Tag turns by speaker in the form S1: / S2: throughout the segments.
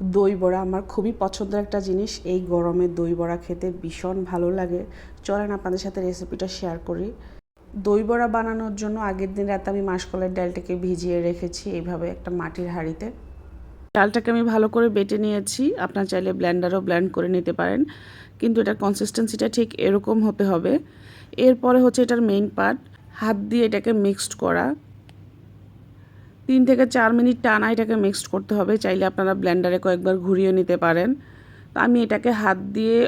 S1: দই বড়া আমার খুবই পছন্দের একটা জিনিস। এই গরমে দই বড়া খেতে ভীষণ ভালো লাগে। চলেন আপনাদের সাথে রেসিপিটা শেয়ার করি। দই বড়া বানানোর জন্য আগের দিন রাতে আমি মাসকলাইয়ের ডালটাকে ভিজিয়ে রেখেছি এইভাবে একটা মাটির হাঁড়িতে। ডালটাকে আমি ভালো করে বেটে নিয়েছি। আপনার চাইলে ব্ল্যান্ডারও ব্ল্যান্ড করে নিতে পারেন। কিন্তু এটার কনসিস্টেন্সিটা ঠিক এরকম হতে হবে। এরপরে হচ্ছে এটার মেইন পার্ট হাত দিয়ে এটাকে মিক্সড করা। তিন থেকে চার মিনিট টানা এটাকে মিক্সড করতে হবে, চাইলে আপনারা ব্লেন্ডারে কয়েকবার ঘুরিয়ে নিতে পারেন। তো আমি এটাকে হাত দিয়ে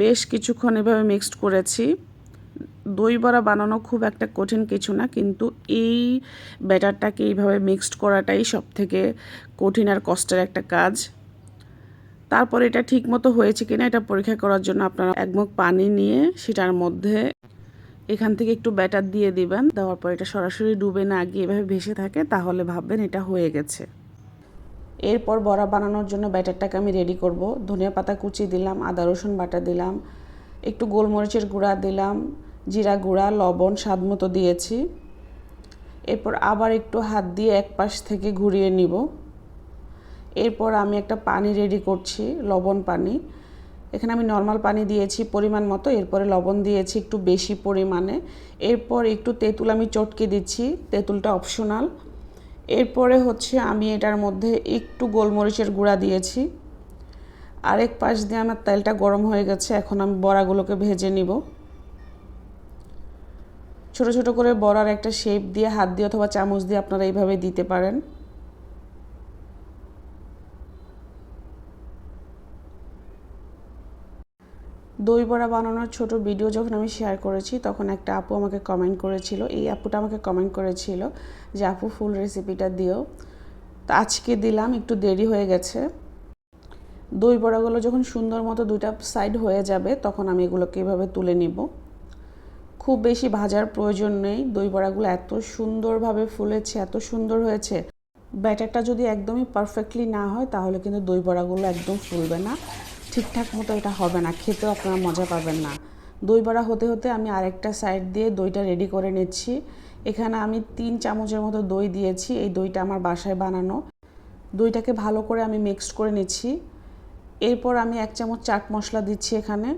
S1: বেশ কিছুক্ষণ এভাবে মিক্সড করেছি। দই বড়া বানানো খুব একটা কঠিন কিছু না, কিন্তু এই ব্যাটারটাকে এইভাবে মিক্সড করাটাই সব থেকে কঠিন আর কষ্টের একটা কাজ। তারপর এটা ঠিক মতো হয়েছে কিনা এটা পরীক্ষা করার জন্য আপনারা এক মুখ পানি নিয়ে সেটার মধ্যে এখান থেকে একটু ব্যাটার দিয়ে দিবেন। দেওয়ার পর এটা সরাসরি ডুবে না গিয়ে এভাবে ভেসে থাকে, তাহলে ভাববেন এটা হয়ে গেছে। এরপর বড়া বানানোর জন্য ব্যাটারটাকে আমি রেডি করব। ধনিয়া পাতা কুচি দিলাম, আদা রসুন বাটা দিলাম, একটু গোলমরিচের গুঁড়া দিলাম, জিরা গুঁড়া, লবণ স্বাদ মতো দিয়েছি। এরপর আবার একটু হাত দিয়ে এক পাশ থেকে ঘুরিয়ে নিব। এরপর আমি একটা পানি রেডি করছি, লবণ পানি। এখানে আমি নর্মাল পানি দিয়েছি পরিমাণ মতো, এরপরে লবণ দিয়েছি একটু বেশি পরিমাণে। এরপর একটু তেঁতুল আমি চটকে দিচ্ছি, তেঁতুলটা অপশনাল এরপরে হচ্ছে আমি এটার মধ্যে একটু গোলমরিচের গুঁড়া দিয়েছি। আরেক পাশ দিয়ে আমার তেলটা গরম হয়ে গেছে, এখন আমি বড়াগুলোকে ভেজে নিব। ছোট ছোট করে বড়ার একটা শেপ দিয়ে, হাত দিয়ে অথবা চামচ দিয়ে আপনারা এইভাবে দিতে পারেন। দই বড়া বানানোর ছোট ভিডিও যখন আমি শেয়ার করেছি, তখন একটা আপু আমাকে কমেন্ট করেছিল। এই আপুটা আমাকে কমেন্ট করেছিল যে, আপু ফুল রেসিপিটা দিও। তো আজকে দিলাম, একটু দেরি হয়ে গেছে। দই বড়াগুলো যখন সুন্দর মতো দুইটা সাইড হয়ে যাবে, তখন আমি এগুলোকে এভাবে তুলে নিব। খুব বেশি ভাজার প্রয়োজন নেই। দই বড়াগুলো এত সুন্দরভাবে ফুলেছে, এত সুন্দর হয়েছে। ব্যাটারটা যদি একদমই পারফেক্টলি না হয়, তাহলে কিন্তু দই বড়াগুলো একদম ফুলবে না। ঠিকঠাক মতো এটা হবে না, খেতেও আপনারা মজা পাবেন না। দই বড়া হতে হতে আমি আরেকটা সাইড দিয়ে দইটা রেডি করে নিচ্ছি। এখানে আমি তিন চামচের মতো দই দিয়েছি, এই দইটা আমার বাসায় বানানো। দইটাকে ভালো করে আমি মিক্সড করে নিচ্ছি। এরপর আমি এক চামচ চাট মশলা দিচ্ছি এখানে।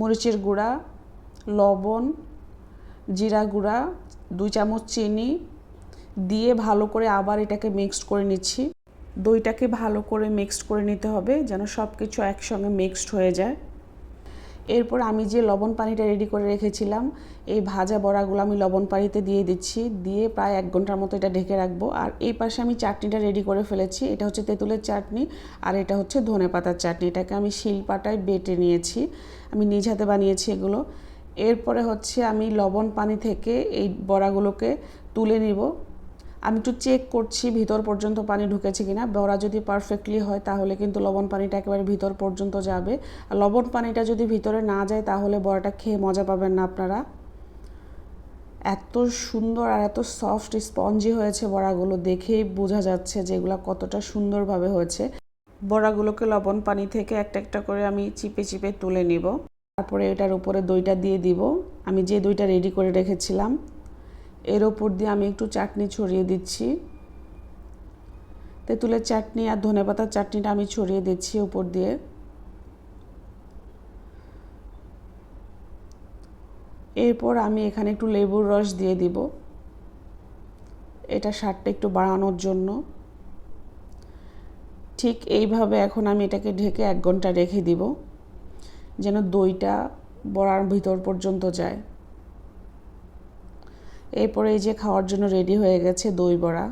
S1: মরিচের গুঁড়া, লবণ, জিরা গুঁড়া, দুই চামচ চিনি দিয়ে ভালো করে আবার এটাকে মিক্সড করে নিচ্ছি। দইটাকে ভালো করে মিক্সড করে নিতে হবে, যেন সব কিছু একসঙ্গে মিক্সড হয়ে যায়। এরপর আমি যে লবণ পানিটা রেডি করে রেখেছিলাম, এই ভাজা বড়াগুলো আমি লবণ পানিতে দিয়ে দিচ্ছি, দিয়ে প্রায় এক ঘণ্টার মতো এটা ঢেকে রাখব। আর এই পাশে আমি চাটনিটা রেডি করে ফেলেছি, এটা হচ্ছে তেঁতুলের চাটনি, আর এটা হচ্ছে ধনে পাতার চাটনি। এটাকে আমি শিলপাটায় বেটে নিয়েছি, আমি নিজ হাতে বানিয়েছি এগুলো। এরপরে হচ্ছে আমি লবণ পানি থেকে এই বড়াগুলোকে তুলে নিব। আমি একটু চেক করছি ভিতর পর্যন্ত পানি ঢুকেছে কিনা। বড়া যদি পারফেক্টলি হয়, তাহলে কিন্তু লবণ পানিটা একেবারে ভিতর পর্যন্ত যাবে। আর লবণ পানিটা যদি ভিতরে না যায়, তাহলে বড়াটা খেয়ে মজা পাবেন না আপনারা। এত সুন্দর আর এত সফট স্পঞ্জি হয়েছে বড়াগুলো, দেখেই বোঝা যাচ্ছে যে এগুলো কতটা সুন্দরভাবে হয়েছে। বড়াগুলোকে লবণ পানি থেকে একটা একটা করে আমি চিপে চিপে তুলে নিব। তারপরে এটার উপরে দইটা দিয়ে দিব। আমি যে দইটা রেডি করে রেখেছিলাম এর ওপর দিয়ে আমি একটু চাটনি ছড়িয়ে দিচ্ছি। তেঁতুলের চাটনি আর ধনে পাতার চাটনিটা আমি ছড়িয়ে দিচ্ছি ওপর দিয়ে। এরপর আমি এখানে একটু লেবুর রস দিয়ে দিব। এটা স্বাদটা একটু বাড়ানোর জন্য। ঠিক এইভাবে এখন আমি এটাকে ঢেকে এক ঘণ্টা রেখে দিব, যেন দইটা বড়ার ভিতর পর্যন্ত যায়। এরপরে এই যে খাওয়ার জন্য রেডি হয়ে গেছে দই বড়া।